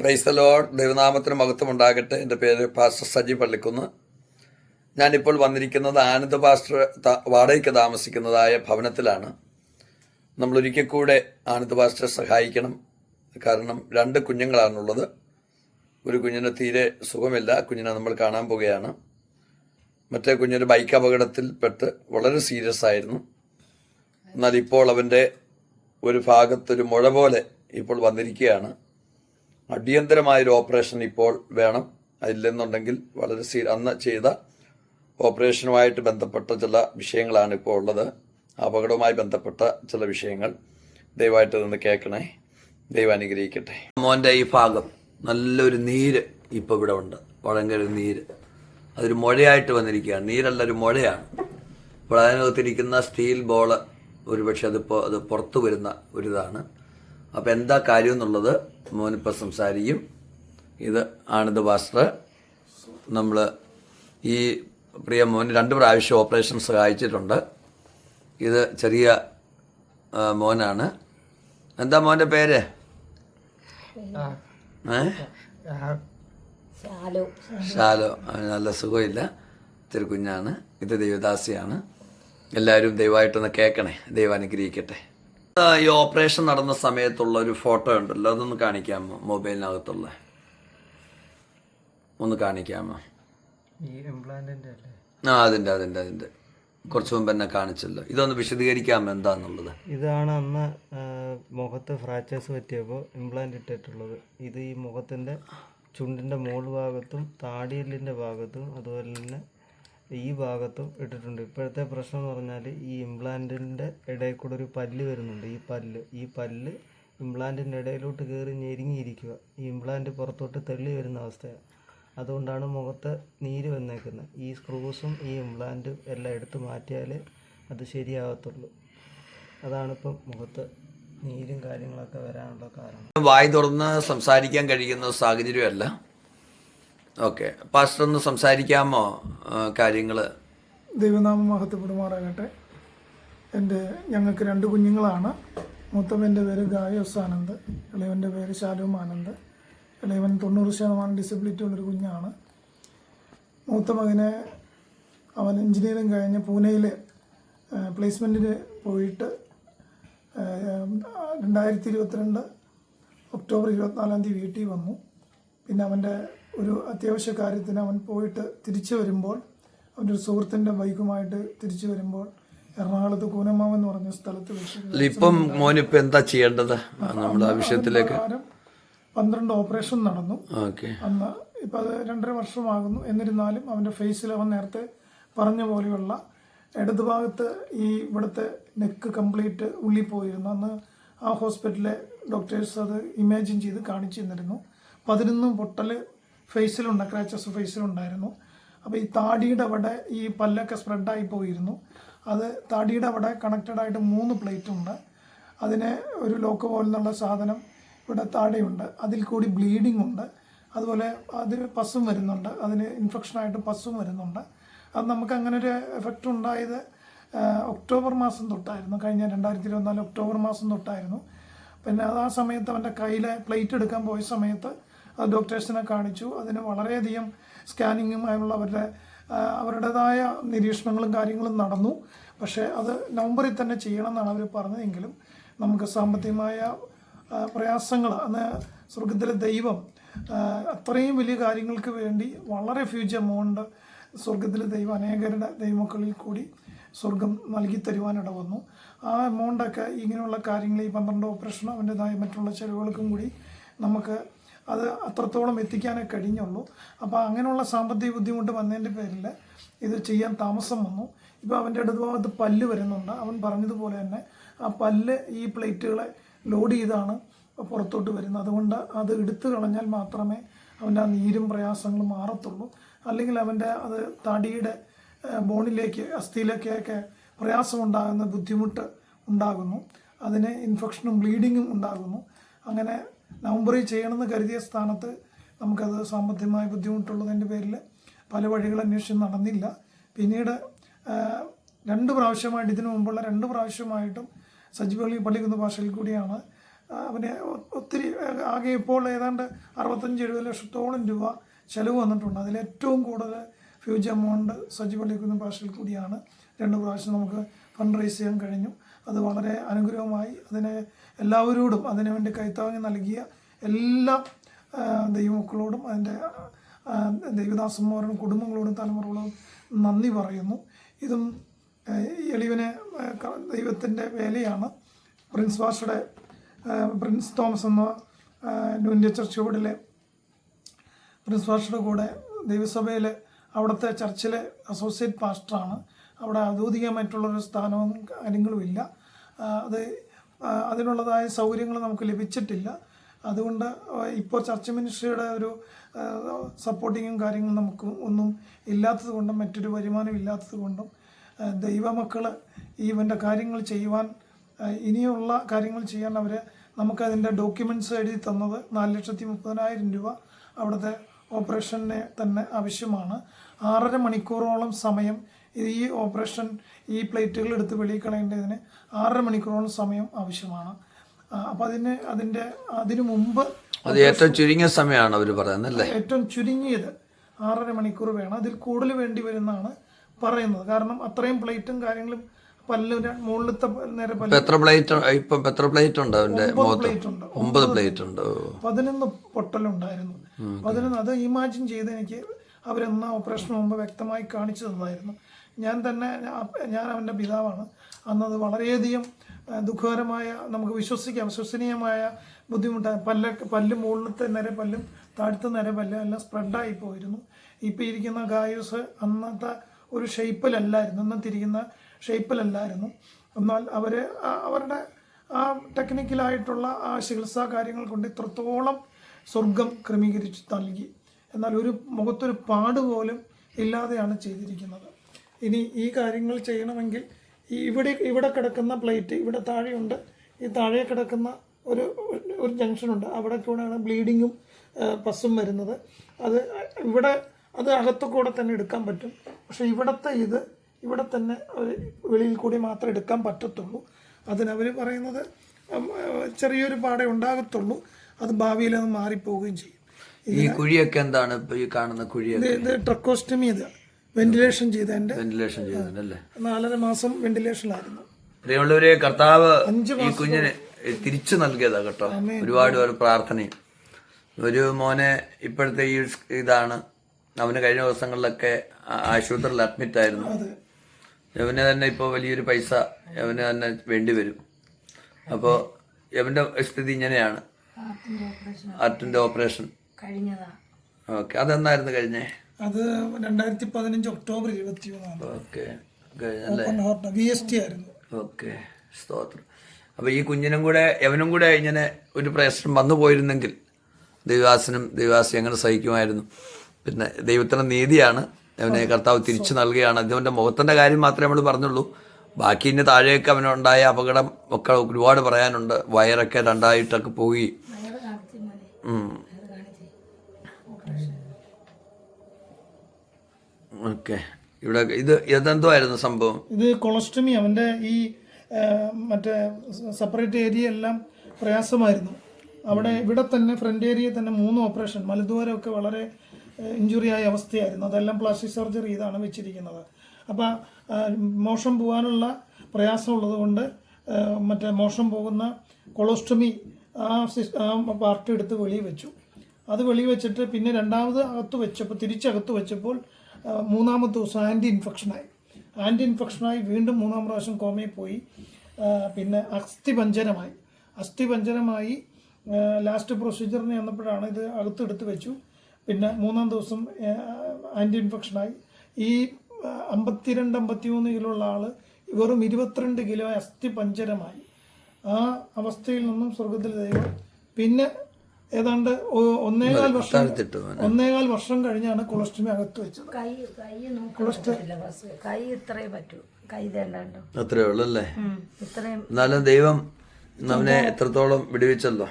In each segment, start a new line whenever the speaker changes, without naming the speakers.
പ്രൈസലോഡ് ദൈവനാമത്തിന് മഹത്വം ഉണ്ടാകട്ടെ എന്റെ പേര് പാസ്റ്റർ സജി പള്ളിക്കുന്ന്. ഞാനിപ്പോൾ വന്നിരിക്കുന്നത് ആനന്ദ പാസ്റ്റർ വാടകയ്ക്ക് താമസിക്കുന്നതായ ഭവനത്തിലാണ്. നമ്മൾ ഒരിക്കൽ കൂടെ ആനന്ദ പാസ്റ്ററെ സഹായിക്കണം. കാരണം രണ്ട് കുഞ്ഞുങ്ങളാണുള്ളത്. ഒരു കുഞ്ഞിന് തീരെ സുഖമില്ല. കുഞ്ഞിനെ നമ്മൾ കാണാൻ പോവുകയാണ്. മറ്റേ കുഞ്ഞൊരു ബൈക്ക് അപകടത്തിൽ പെട്ട് വളരെ സീരിയസ് ആയിരുന്നു. എന്നാൽ ഇപ്പോൾ അവന്റെ ഒരു ഭാഗത്തൊരു മുഴ പോലെ ഇപ്പോൾ വന്നിരിക്കുകയാണ്. അടിയന്തരമായൊരു ഓപ്പറേഷൻ ഇപ്പോൾ വേണം. അതില്ലെന്നുണ്ടെങ്കിൽ വളരെ സീ അന്ന് ചെയ്ത ഓപ്പറേഷനുമായിട്ട് ബന്ധപ്പെട്ട ചില വിഷയങ്ങളാണ് ഇപ്പോൾ ഉള്ളത്. അപകടവുമായി ബന്ധപ്പെട്ട ചില വിഷയങ്ങൾ ദയവായിട്ട് നിന്ന് കേൾക്കണേ. ദൈവം അനുഗ്രഹിക്കട്ടെ. മോന്റെ ഈ ഭാഗം നല്ലൊരു നീര് ഇപ്പോൾ ഇവിടെ ഉണ്ട്. ഭയങ്കര നീര്. അതൊരു മുഴയായിട്ട് വന്നിരിക്കുകയാണ്. നീരല്ല ഒരു മുഴയാണ്. ഇപ്പോൾ അതിനകത്തിരിക്കുന്ന സ്റ്റീൽ ബോൾ ഒരുപക്ഷെ അതിപ്പോൾ അത് പുറത്തു വരുന്ന ഒരിതാണ്. അപ്പോൾ എന്താ കാര്യം എന്നുള്ളത് മോനിപ്പോൾ സംസാരിക്കും. ഇത് ആണിത് മാസ്റ്റർ നമ്മൾ ഈ പ്രിയ മോന് രണ്ട് പ്രാവശ്യം ഓപ്പറേഷൻ സഹായിച്ചിട്ടുണ്ട് ഇത് ചെറിയ മോനാണ്. എന്താ മോന്റെ പേര്? ഷാലോ. നല്ല സുഖമില്ല. ഇത്തിരി കുഞ്ഞാണ്. ഇത് ദൈവദാസിയാണ്. എല്ലാവരും ദയവായിട്ടൊന്ന് കേൾക്കണേ. ദൈവം അനുഗ്രഹിക്കട്ടെ. ഈ ഓപ്പറേഷൻ നടന്ന സമയത്തുള്ള ഒരു ഫോട്ടോ ഉണ്ടല്ലോ അതൊന്ന് കാണിക്കാമോ മൊബൈലിനകത്തുള്ള. ഒന്ന് കാണിക്കാമോ? ആ അതിന്റെ അതിന്റെ അതിന്റെ കുറച്ചു മുമ്പ് എന്നെ കാണിച്ചല്ലോ. ഇതൊന്ന് വിശദീകരിക്കാമോ എന്താന്നുള്ളത്?
ഇതാണ് അന്ന് മുഖത്ത് ഫ്രാക്ചേഴ്സ് പറ്റിയപ്പോൾ ഇംപ്ലാന്റ് ഇട്ടിട്ടുള്ളത്. ഇത് ഈ മുഖത്തിന്റെ ചുണ്ടിന്റെ മുകൾ ഭാഗത്തും താടിയെല്ലിന്റെ ഭാഗത്തും അതുപോലെ തന്നെ ഈ ഭാഗത്തും ഇട്ടിട്ടുണ്ട്. ഇപ്പോഴത്തെ പ്രശ്നം എന്ന് പറഞ്ഞാൽ ഈ ഇംപ്ലാന്റിന്റെ ഇടയിൽ കൂടെ ഒരു പല്ല് വരുന്നുണ്ട്. ഈ പല്ല് ഈ പല്ല് ഇംപ്ലാന്റിന്റെ ഇടയിലോട്ട് കയറി ഞെരുങ്ങിയിരിക്കുക. ഈ ഇംപ്ലാന്റ് പുറത്തോട്ട് തെള്ളി വരുന്ന അവസ്ഥയാണ്. അതുകൊണ്ടാണ് മുഖത്ത് നീര് വന്നേക്കുന്നത് ഈ സ്ക്രൂസും ഈ ഇംപ്ലാന്റും എല്ലാം എടുത്ത് മാറ്റിയാലേ അത് ശരിയാകത്തുള്ളൂ. അതാണിപ്പം മുഖത്ത് നീരും കാര്യങ്ങളൊക്കെ വരാനുള്ള കാരണം.
വായി തുറന്ന് സംസാരിക്കാൻ കഴിയുന്ന സാഹചര്യമല്ല. ഓക്കെ. പാസ്റ്റർ ഒന്ന് സംസാരിക്കാമോ? കാര്യങ്ങൾ
ദൈവനാമം മഹത്വപ്പെടുമാറാകട്ടെ എന്റെ ഞങ്ങൾക്ക് രണ്ട് കുഞ്ഞുങ്ങളാണ്. മൂത്തവന്റെ പേര് ഗായോസ് ആനന്ദ്. ഇളയവന്റെ പേര് ശാലും ആനന്ദ്. ഇളയവൻ തൊണ്ണൂറ് ശതമാനം ഡിസബിലിറ്റി ഉള്ളൊരു കുഞ്ഞാണ്. മൂത്ത മകനെ അവൻ എഞ്ചിനീയറിംഗ് കഴിഞ്ഞ് പൂനെയിൽ പ്ലേസ്മെന്റിന് പോയിട്ട് രണ്ടായിരത്തി ഇരുപത്തിരണ്ട് ഒക്ടോബർ ഇരുപത്തിനാലാം തീയതി വീട്ടിൽ വന്നു. പിന്നെ അവന്റെ ഒരു അത്യാവശ്യ കാര്യത്തിന് അവൻ പോയിട്ട് തിരിച്ചു വരുമ്പോൾ അവന്റെ ഒരു സുഹൃത്തിന്റെ ബൈക്കുമായിട്ട് തിരിച്ചു വരുമ്പോൾ എറണാകുളത്ത് കൂനമാവ് എന്ന് പറഞ്ഞ സ്ഥലത്ത് വെച്ച്
ഇപ്പം മോനിപ്പം എന്താ ചെയ്യേണ്ടത്? നമ്മൾ ആ വിഷയത്തിലേക്ക്
പന്ത്രണ്ട് ഓപ്പറേഷൻ നടന്നു. അന്ന് ഇപ്പം അത് രണ്ടര വർഷമാകുന്നു. എന്നിരുന്നാലും അവന്റെ ഫേസിൽ അവൻ നേരത്തെ പറഞ്ഞ പോലെയുള്ള ഇടതുഭാഗത്ത് ഈ ഇവിടുത്തെ നെക്ക് കംപ്ലീറ്റ് ഉള്ളി പോയിരുന്നു. അന്ന് ആ ഹോസ്പിറ്റലിലെ ഡോക്ടേഴ്സ് അത് ഇമാജിൻ ചെയ്ത് കാണിച്ചു തന്നിരുന്നു. പതിനൊന്നും പൊട്ടൽ ഫേസിലുണ്ട് ക്രാച്ചസ് ഫേസിലുണ്ടായിരുന്നു. അപ്പോൾ ഈ താടിയുടെ അവിടെ ഈ പല്ലൊക്കെ സ്പ്രെഡായി പോയിരുന്നു. അത് താടിയുടെ അവിടെ കണക്റ്റഡ് ആയിട്ട് മൂന്ന് പ്ലേറ്റ് ഉണ്ട് അതിന് ഒരു ലോക്ക് പോലെന്നുള്ള സാധനം ഇവിടെ താടിയുണ്ട് അതിൽ കൂടി ബ്ലീഡിംഗ് ഉണ്ട് അതുപോലെ അതിന് പസ്സും വരുന്നുണ്ട്. അതിന് ഇൻഫെക്ഷനായിട്ട് പസ്സും വരുന്നുണ്ട്. അത് നമുക്ക് അങ്ങനെ ഒരു എഫക്റ്റ് ഉണ്ടായത് ഒക്ടോബർ മാസം തൊട്ടായിരുന്നു. കഴിഞ്ഞ രണ്ടായിരത്തി ഇരുപത്തിനാല് ഒക്ടോബർ മാസം തൊട്ടായിരുന്നു. പിന്നെ അത് ആ സമയത്ത് അവന്റെ കയ്യിലെ പ്ലേറ്റ് എടുക്കാൻ പോയ സമയത്ത് ഡോക്ടേഴ്സിനെ കാണിച്ചു. അതിന് വളരെയധികം സ്കാനിങ്ങും അതിനുള്ള അവരുടെ അവരുടേതായ നിരീക്ഷണങ്ങളും കാര്യങ്ങളും നടന്നു. പക്ഷേ അത് നവംബറിൽ തന്നെ ചെയ്യണം എന്നാണ് അവർ പറഞ്ഞതെങ്കിലും നമുക്ക് സാമ്പത്തികമായ പ്രയാസങ്ങൾ അന്ന് സ്വർഗത്തിലെ ദൈവം അത്രയും വലിയ കാര്യങ്ങൾക്ക് വേണ്ടി വളരെ ഫ്യൂജ് എമൗണ്ട് സ്വർഗത്തിലെ ദൈവം അനേകരുടെ ദൈവമക്കളിൽ കൂടി സ്വർഗം നൽകി തരുവാനിട വന്നു. ആ എമൗണ്ടൊക്കെ ഇങ്ങനെയുള്ള കാര്യങ്ങൾ ഈ പന്ത്രണ്ട് ഓപ്പറേഷനും അവന്റെതായ മറ്റുള്ള ചിലവുകൾക്കും കൂടി നമുക്ക് അത് അത്രത്തോളം എത്തിക്കാനേ കഴിഞ്ഞുള്ളൂ. അപ്പോൾ അങ്ങനെയുള്ള സാമ്പത്തിക ബുദ്ധിമുട്ട് വന്നതിന്റെ പേരിൽ ഇത് ചെയ്യാൻ താമസം വന്നു. ഇപ്പോൾ അവന്റെ ഇടതുഭാഗത്ത് പല്ല് വരുന്നുണ്ട്. അവൻ പറഞ്ഞതുപോലെ തന്നെ ആ പല്ല് ഈ പ്ലേറ്റുകളെ ലോഡ് ചെയ്താണ് പുറത്തോട്ട് വരുന്നത്. അതുകൊണ്ട് അത് എടുത്തു കളഞ്ഞാൽ മാത്രമേ അവന്റെ ആ നീരും പ്രയാസങ്ങളും മാറത്തുള്ളൂ. അല്ലെങ്കിൽ അവന്റെ അത് തടിയുടെ ബോണിലേക്ക് അസ്ഥിയിലേക്കൊക്കെ പ്രയാസമുണ്ടാകുന്ന ബുദ്ധിമുട്ട് ഉണ്ടാകുന്നു. അതിന് ഇൻഫെക്ഷനും ബ്ലീഡിങ്ങും ഉണ്ടാകുന്നു. അങ്ങനെ നവംബറിൽ ചെയ്യണമെന്ന് കരുതിയ സ്ഥാനത്ത് നമുക്കത് സാമ്പത്തികമായ ബുദ്ധിമുട്ടുള്ളതിന്റെ പേരിൽ പല വഴികൾ അന്വേഷിച്ച് നടന്നില്ല. പിന്നീട് രണ്ട് പ്രാവശ്യമായിട്ട് ഇതിനു മുമ്പുള്ള രണ്ട് പ്രാവശ്യമായിട്ടും സജ്ജി പള്ളി പള്ളിക്കുന്ന ഭാഷയിൽ കൂടിയാണ്. അവന് ഒത്തിരി ആകെ ഇപ്പോൾ ഏതാണ്ട് അറുപത്തഞ്ച് എഴുപത് ലക്ഷത്തോളം രൂപ ചിലവ് വന്നിട്ടുണ്ട്. അതിൽ ഏറ്റവും കൂടുതൽ ഫ്യൂജ് എമൗണ്ട് സജി പള്ളിക്കുന്ന ഭാഷയിൽ കൂടിയാണ്. രണ്ട് പ്രാവശ്യം നമുക്ക് ഫണ്ട് റൈസ് ചെയ്യാൻ കഴിഞ്ഞു. അത് വളരെ അനുഗ്രഹമായി അതിനെ എല്ലാവരോടും അതിനുവേണ്ടി കൈത്താങ്ങി നൽകിയ എല്ലാ ദൈവമക്കളോടും അതിന്റെ ദൈവദാസന്മാരോടും കുടുംബങ്ങളോടും തലമുറകളോടും നന്ദി പറയുന്നു. ഇതും എളിവന് ദൈവത്തിന്റെ വേലയാണ്. പ്രിൻസ് വാഷയുടെ പ്രിൻസ് തോമസ് എന്ന ന്യൂന്റെ ന്യൂ ചർച്ച് പ്രിൻസ് വാഷയുടെ കൂടെ ദൈവസഭയിലെ അവിടുത്തെ ചർച്ചിലെ അസോസിയേറ്റ് പാസ്റ്ററാണ്. അവിടെ ഔദ്യോഗികമായിട്ടുള്ളൊരു സ്ഥാനവും കാര്യങ്ങളും ഇല്ല. ആ, അത് അതിനുള്ളതായ സൗകര്യങ്ങൾ നമുക്ക് ലഭിച്ചിട്ടില്ല. അതുകൊണ്ട് ഇപ്പോൾ ചർച്ച് മിനിസ്ട്രിയുടെ ഒരു സപ്പോർട്ടിങ്ങും കാര്യങ്ങളും നമുക്ക് ഒന്നും ഇല്ലാത്തത് കൊണ്ടും മറ്റൊരു വരുമാനം ഇല്ലാത്തത് കൊണ്ടും ദൈവമക്കൾ ഇവന്റെ കാര്യങ്ങൾ ചെയ്യുവാൻ ഇനിയുള്ള കാര്യങ്ങൾ ചെയ്യാൻ അവർ നമുക്കതിന്റെ ഡോക്യുമെന്റ്സ് എഴുതി തന്നത് നാല് ലക്ഷത്തി മുപ്പതിനായിരം രൂപ അവിടുത്തെ ഓപ്പറേഷന് തന്നെ ആവശ്യമാണ്. ആറര മണിക്കൂറോളം സമയം ഈ ഓപ്പറേഷൻ ഈ പ്ലേറ്റുകൾ എടുത്ത് വെളിയിൽ കളയേണ്ടതിന് ആറര മണിക്കൂറോളം സമയം ആവശ്യമാണ്. അപ്പോൾ അതിന് അതിന്റെ അതിനു മുമ്പ്
അത് ഏറ്റവും ചുരുങ്ങിയ സമയമാണ് അവർ പറയുന്നത്
ഏറ്റവും ചുരുങ്ങിയത് ആറര മണിക്കൂർ വേണം. അതിൽ കൂടുതൽ വേണ്ടി വരുന്നതാണ് പറയുന്നത്. കാരണം അത്രയും പ്ലേറ്റും കാര്യങ്ങളും പല്ല് മുകളിലത്തെ നേരെ പല്ല്
എത്ര പ്ലേറ്റ് ഇപ്പം എത്ര പ്ലേറ്റ് ഉണ്ട് അവന്റെ മുഖത്ത്?
പ്ലേറ്റ് ഉണ്ട്
ഒമ്പത് പ്ലേറ്റ് ഉണ്ട്.
പതിനൊന്ന് പൊട്ടലുണ്ടായിരുന്നു. പതിനൊന്ന് അത് ഇമാജിൻ ചെയ്ത് എനിക്ക് അവരെന്ന ഓപ്പറേഷന് മുമ്പ് വ്യക്തമായി കാണിച്ചു തന്നായിരുന്നു ഞാൻ തന്നെ ഞാൻ അവന്റെ പിതാവാണ്. അന്നത് വളരെയധികം ദുഃഖകരമായ നമുക്ക് വിശ്വസിക്കാം വിശ്വസനീയമായ ബുദ്ധിമുട്ടാണ്. പല്ല പല്ല് മുകളിലത്തെ നിര പല്ലും താഴത്തെ നിര പല്ലും എല്ലാം സ്പ്രെഡായി പോയിരുന്നു. ഇപ്പോൾ ഇരിക്കുന്ന ഗായൂസ് അന്നത്തെ ഒരു ഷേപ്പിലല്ലായിരുന്നു ഇന്നത്തെ ഇരിക്കുന്ന ഷേപ്പിലല്ലായിരുന്നു. എന്നാൽ അവർ അവരുടെ ആ ടെക്നിക്കലായിട്ടുള്ള ആ ചികിത്സാ കാര്യങ്ങൾ കൊണ്ട് ഇത്രത്തോളം സ്വർഗം ക്രമീകരിച്ച് നൽകി. എന്നാൽ ഒരു മുഖത്തൊരു പാട് പോലും ഇല്ലാതെയാണ് ചെയ്തിരിക്കുന്നത്. ഇനി ഈ കാര്യങ്ങൾ ചെയ്യണമെങ്കിൽ ഈ ഇവിടെ ഇവിടെ കിടക്കുന്ന പ്ലേറ്റ് ഇവിടെ താഴെയുണ്ട്. ഈ താഴെ കിടക്കുന്ന ഒരു ഒരു ജംഗ്ഷനുണ്ട്. അവിടെ കൂടെയാണ് ബ്ലീഡിങ്ങും പസ്സും വരുന്നത്. അത് ഇവിടെ അത് അകത്തു കൂടെ തന്നെ എടുക്കാൻ പറ്റും. പക്ഷേ ഇവിടുത്തെ ഇത് ഇവിടെ തന്നെ വെളിയിൽ കൂടി മാത്രം എടുക്കാൻ പറ്റത്തുള്ളൂ. അതിനവർ പറയുന്നത് ചെറിയൊരു പാടേ ഉണ്ടാകത്തുള്ളൂ. അത് ഭാവിയിൽ അത് മാറിപ്പോവുകയും ചെയ്യും.
ഈ കുഴിയൊക്കെ എന്താണ് ഈ കാണുന്ന കുഴിയൊക്കെ?
ഇത് ട്രക്കോസ്റ്റമി ഇത്. വെന്റിലേഷൻ ചെയ്തതിന്റെ
വെന്റിലേഷൻ ചെയ്തതിന്റെ
നാലര മാസം വെന്റിലേഷനിലായിരുന്നു
പ്രിയമുള്ളവരെ കർത്താവ് ഈ കുഞ്ഞിന് തിരിച്ചു നൽകിയതാ കേട്ടോ. ഒരുപാട് ഒരു പ്രാർത്ഥനയും. ഒരു മോനെ ഇപ്പോഴത്തെ ഈ ഇതാണ്. അവന് കഴിഞ്ഞ ദിവസങ്ങളിലൊക്കെ ആശുപത്രിയിൽ അഡ്മിറ്റ് ആയിരുന്നു.
യവന്
അവന് തന്നെ ഇപ്പോൾ വലിയൊരു പൈസ അവന് തന്നെ വേണ്ടി വരും. അപ്പോൾ അവന്റെ സ്ഥിതി ഇങ്ങനെയാണ്. ഹാർട്ടിന്റെ ഓപ്പറേഷൻ ഓക്കെ അതെന്നായിരുന്നു കഴിഞ്ഞേ?
അത് രണ്ടായിരത്തി പതിനഞ്ച് ഒക്ടോബർ ഇരുപത്തി മൂന്നാണ്
ഓക്കെ. കഴിഞ്ഞല്ലേ
open heart V S T ആയിരുന്നു.
ഓക്കെ സ്തോത്രം. അപ്പോൾ ഈ കുഞ്ഞിനും കൂടെ യവനും കൂടെ ഇങ്ങനെ ഒരു പ്രശ്നം വന്നു പോയിരുന്നെങ്കിൽ ദൈവാസനും ദൈവാസി അങ്ങനെ സഹിക്കുമായിരുന്നു. പിന്നെ ദൈവത്തിന്റെ നീതിയാണ്. അവനെ കർത്താവ് തിരിച്ചു നൽകുകയാണ്. അദ്ദേഹത്തിന്റെ മുഖത്തിന്റെ കാര്യം മാത്രമേ നമ്മൾ പറഞ്ഞുള്ളൂ. ബാക്കി ഇനി താഴേക്ക് അവനുണ്ടായ അപകടം ഒക്കെ ഒരുപാട് പറയാനുണ്ട്. വയറൊക്കെ രണ്ടായിട്ടൊക്കെ പോയി
വയറ് കാണിച്ച് മതി
ഉം.
വയറ് കാണിച്ച്
ഓക്കെ. ഇവിടെ ഇത് ഇതെന്തോ സംഭവം?
ഇത് കൊളസ്ട്രമി അവന്റെ ഈ മറ്റേ സെപ്പറേറ്റ് ഏരിയ എല്ലാം പ്രയാസമായിരുന്നു. അവിടെ ഇവിടെ തന്നെ ഫ്രണ്ട് ഏരിയ തന്നെ മൂന്ന് ഓപ്പറേഷൻ മലദ്വാരമൊക്കെ വളരെ ഇഞ്ചുറി ആയ അവസ്ഥയായിരുന്നു. അതെല്ലാം പ്ലാസ്റ്റിക് സർജറി ഇതാണ് വെച്ചിരിക്കുന്നത്. അപ്പോൾ മോഷം പോകാനുള്ള പ്രയാസമുള്ളത് കൊണ്ട് മറ്റേ മോശം പോകുന്ന കൊളോസ്റ്റമി ആ ആ പാർട്ട് എടുത്ത് വെളിയിൽ വെച്ചു. അത് വെളിയിൽ വെച്ചിട്ട് പിന്നെ രണ്ടാമത് അകത്ത് വെച്ചപ്പോൾ തിരിച്ചകത്ത് വെച്ചപ്പോൾ മൂന്നാമത്തെ ദിവസം ആന്റി ഇൻഫെക്ഷനായി. ആന്റി ഇൻഫെക്ഷനായി വീണ്ടും മൂന്നാം പ്രാവശ്യം കോമയിൽ പോയി. പിന്നെ അസ്ഥിപഞ്ചരമായി അസ്ഥിപഞ്ചരമായി ലാസ്റ്റ് പ്രൊസീജിയറിന് ചെന്നപ്പോഴാണ് ഇത് അകത്തെടുത്ത് വെച്ചു. പിന്നെ മൂന്നാം ദിവസം ആന്റി ഇൻഫെക്ഷനായി. ഈ അമ്പത്തിരണ്ട് അമ്പത്തിമൂന്ന് കിലോ ഉള്ള ആൾ വെറും ഇരുപത്തിരണ്ട് കിലോ അസ്ഥി പഞ്ചരമായി ആ അവസ്ഥയിൽ നിന്നും സ്വർഗത്തിൽ ദൈവം പിന്നെ ഏതാണ്ട് ഒന്നേകാൽ വർഷം ഒന്നേകാൽ വർഷം കഴിഞ്ഞാണ് കൊളസ്ട്രോമി അകത്ത് വെച്ചത്.
കൈ കൈ കൊളസ്ട്രോൾ കൈ ഇത്രേ പറ്റൂ. കൈ തേണ്ടോ
അത്രേ ഉള്ളൂ അല്ലേ
ഇത്രയും
എന്നാലും ദൈവം അവനെ എത്രത്തോളം വിടുവിച്ചല്ലോ?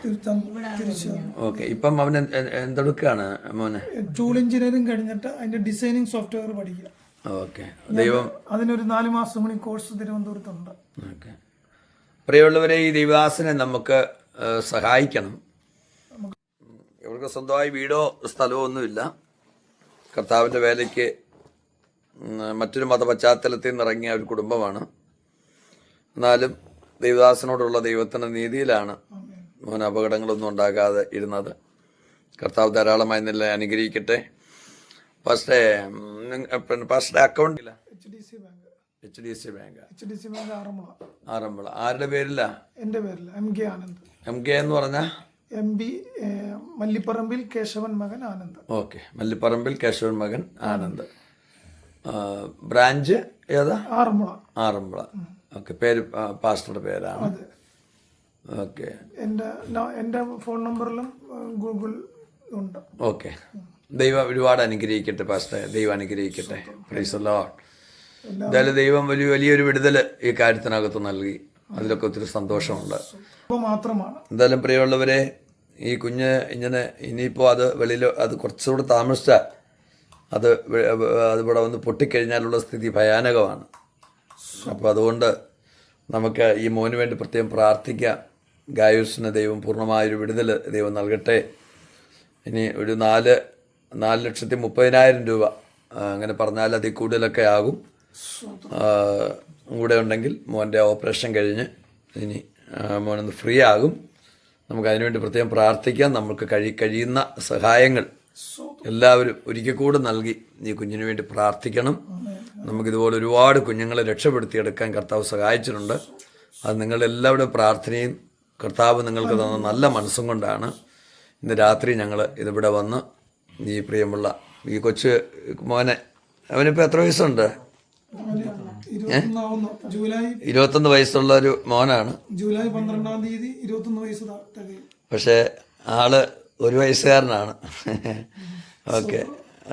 ഓക്കെ ഇപ്പം അവൻ എന്ത്- എന്ത്- എന്തെടുക്കാണ് മോനെ?
ടൂൾ എഞ്ചിനീയറിംഗ് കഴിഞ്ഞിട്ട് അതിന്റെ ഡിസൈനിങ് സോഫ്റ്റ്വെയർ പഠിക്കുക.
ഓക്കെ ദൈവം
അതിനൊരു നാല് മാസം കൂടി കോഴ്സ് തിരുവനന്തപുരത്തുണ്ട്.
ഓക്കെ. പ്രിയമുള്ളവരെ ഈ ദൈവദാസനെ നമുക്ക് സഹായിക്കണം. ഇവർക്ക് സ്വന്തമായി വീടോ സ്ഥലമോ ഒന്നുമില്ല. കർത്താവിന്റെ വേലയ്ക്ക് മറ്റൊരു മത പശ്ചാത്തലത്തിൽ നിന്ന് ഇറങ്ങിയ ഒരു കുടുംബമാണ്. എന്നാലും ദൈവദാസനോടുള്ള ദൈവത്തിന്റെ നീതിയിലാണ് മോൻ അപകടങ്ങളൊന്നും ഉണ്ടാകാതെ ഇരുന്നത്. കർത്താവ് ധാരാളമായി നില അനുഗ്രഹിക്കട്ടെ. ഫസ്റ്റേ പിന്നെ first account
H D C bank
H D C bank
Aranmula.
Aranmula. ആരുടെ പേരില്ല
എന്റെ പേരില്ല M K Anand.
M K എന്ന് പറഞ്ഞാൽ
എം ബി മല്ലിപ്പറമ്പിൽ കേശവൻ മകൻ ആനന്ദ്
ഓക്കെ. മല്ലിപ്പറമ്പിൽ കേശവൻ മകൻ ആനന്ദ് ബ്രാഞ്ച് ഏതാ?
ആറന്മുള.
ആറന്മുള. ഓക്കെ. പേര് പാസ്റ്ററുടെ പേരാണ്. ഓക്കെ.
എന്റെ എന്റെ ഫോൺ നമ്പറിലും ഗൂഗിൾ ഉണ്ട്.
ഓക്കെ. ദൈവം ഒരുപാട് അനുഗ്രഹിക്കട്ടെ പാസ്റ്റർ ദൈവം അനുഗ്രഹിക്കട്ടെ. പ്രൈസ് ലോഡ് എന്തായാലും ദൈവം വലിയ വലിയൊരു വിടുതൽ ഈ കാര്യത്തിനകത്ത് നൽകി. അതിലൊക്കെ ഒത്തിരി സന്തോഷമുണ്ട്.
മാത്രമാണ്.
എന്തായാലും പ്രിയമുള്ളവരെ ഈ കുഞ്ഞ് ഇങ്ങനെ ഇനിയിപ്പോൾ അത് വെളിയിൽ അത് കുറച്ചുകൂടെ താമസിച്ചാൽ അത് അതിവിടെ വന്ന് പൊട്ടിക്കഴിഞ്ഞാലുള്ള സ്ഥിതി ഭയാനകമാണ്. അപ്പോൾ അതുകൊണ്ട് നമുക്ക് ഈ മോന് വേണ്ടി പ്രത്യേകം പ്രാർത്ഥിക്കാം. ഗായുസിന് ദൈവം പൂർണമായൊരു വിടുതൽ ദൈവം നൽകട്ടെ. ഇനി ഒരു നാല് നാല് ലക്ഷത്തി മുപ്പതിനായിരം രൂപ അങ്ങനെ പറഞ്ഞാൽ അതിൽ കൂടുതലൊക്കെ ആകും. കൂടെ ഉണ്ടെങ്കിൽ മോന്റെ ഓപ്പറേഷൻ കഴിഞ്ഞ് ഇനി മോനൊന്ന് ഫ്രീ ആകും. നമുക്ക് അതിനുവേണ്ടി പ്രത്യേകം പ്രാർത്ഥിക്കാം. നമുക്ക് കഴി കഴിയുന്ന സഹായങ്ങൾ എല്ലാവരും ഒരിക്കൽ കൂടെ നൽകി ഈ കുഞ്ഞിന് വേണ്ടി പ്രാർത്ഥിക്കണം. നമുക്കിതുപോലെ ഒരുപാട് കുഞ്ഞുങ്ങളെ രക്ഷപ്പെടുത്തിയെടുക്കാൻ കർത്താവ് സഹായിച്ചിട്ടുണ്ട്. അത് നിങ്ങളെല്ലാവരുടെയും പ്രാർത്ഥനയും കർത്താവ് നിങ്ങൾക്ക് തന്ന നല്ല മനസ്സും കൊണ്ടാണ്. ഇന്ന് രാത്രി ഞങ്ങൾ ഇതിവിടെ വന്ന് ഈ പ്രിയമുള്ള ഈ കൊച്ചു മോനെ അവനിപ്പോൾ എത്ര വയസ്സുണ്ട്? ഇരുപത്തൊന്ന് വയസ്സുള്ള ഒരു മോനാണ്.
ജൂലൈ പന്ത്രണ്ടാം തീയതി ഇരുപത്തൊന്ന് വയസ്സ്
പക്ഷേ ആൾ ഒരു വയസ്സുകാരനാണ്. ഓക്കെ.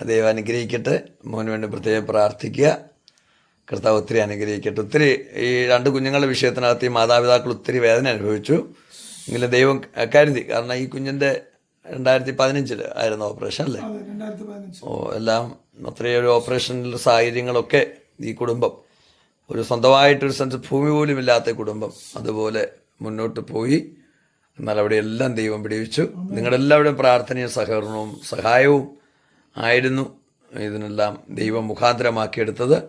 ദൈവം അനുഗ്രഹിക്കട്ടെ. മോന് വേണ്ടി പ്രത്യേകം പ്രാർത്ഥിക്കുക. കർത്താവ് ഒത്തിരി അനുഗ്രഹിക്കട്ടെ. ഒത്തിരി ഈ രണ്ട് കുഞ്ഞുങ്ങളുടെ വിഷയത്തിനകത്ത് ഈ മാതാപിതാക്കൾ ഒത്തിരി വേദന അനുഭവിച്ചു. എങ്കിലും ദൈവം കരുതി. കാരണം ഈ കുഞ്ഞിന്റെ രണ്ടായിരത്തി പതിനഞ്ചിൽ ആയിരുന്നു ഓപ്പറേഷൻ അല്ലേ? ഓ എല്ലാം അത്രയൊരു ഓപ്പറേഷനിലെ സാഹചര്യങ്ങളൊക്കെ ഈ കുടുംബം. ഒരു സ്വന്തമായിട്ടൊരു സെൻസ് ഭൂമി പോലും ഇല്ലാത്ത കുടുംബം. അതുപോലെ മുന്നോട്ട് പോയി. എന്നാൽ അവിടെ എല്ലാം ദൈവം പിടിവിച്ചു. നിങ്ങളെല്ലാവരുടെയും പ്രാർത്ഥനയും സഹകരണവും സഹായവും ആയിരുന്നു. ഇതിനെല്ലാം ദൈവം മുഖാന്തരമാക്കിയെടുത്തത്.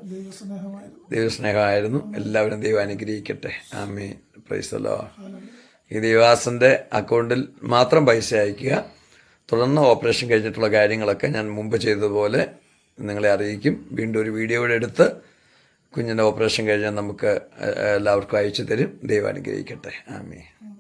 ദൈവസ്നേഹമായിരുന്നു.
എല്ലാവരും ദൈവം അനുഗ്രഹിക്കട്ടെ. ആമീൻ. പ്രൈസലോ ഈ ദൈവാസന്റെ അക്കൗണ്ടിൽ മാത്രം പൈസ അയക്കുക തുടർന്ന് ഓപ്പറേഷൻ കഴിഞ്ഞിട്ടുള്ള കാര്യങ്ങളൊക്കെ ഞാൻ മുമ്പ് ചെയ്തതുപോലെ നിങ്ങളെ അറിയിക്കും. വീണ്ടും ഒരു വീഡിയോ കൂടെ എടുത്ത് കുഞ്ഞിന്റെ ഓപ്പറേഷൻ കഴിഞ്ഞാൽ നമുക്ക് എല്ലാവർക്കും അയച്ചു തരും. ദൈവം അനുഗ്രഹിക്കട്ടെ. ആമീൻ.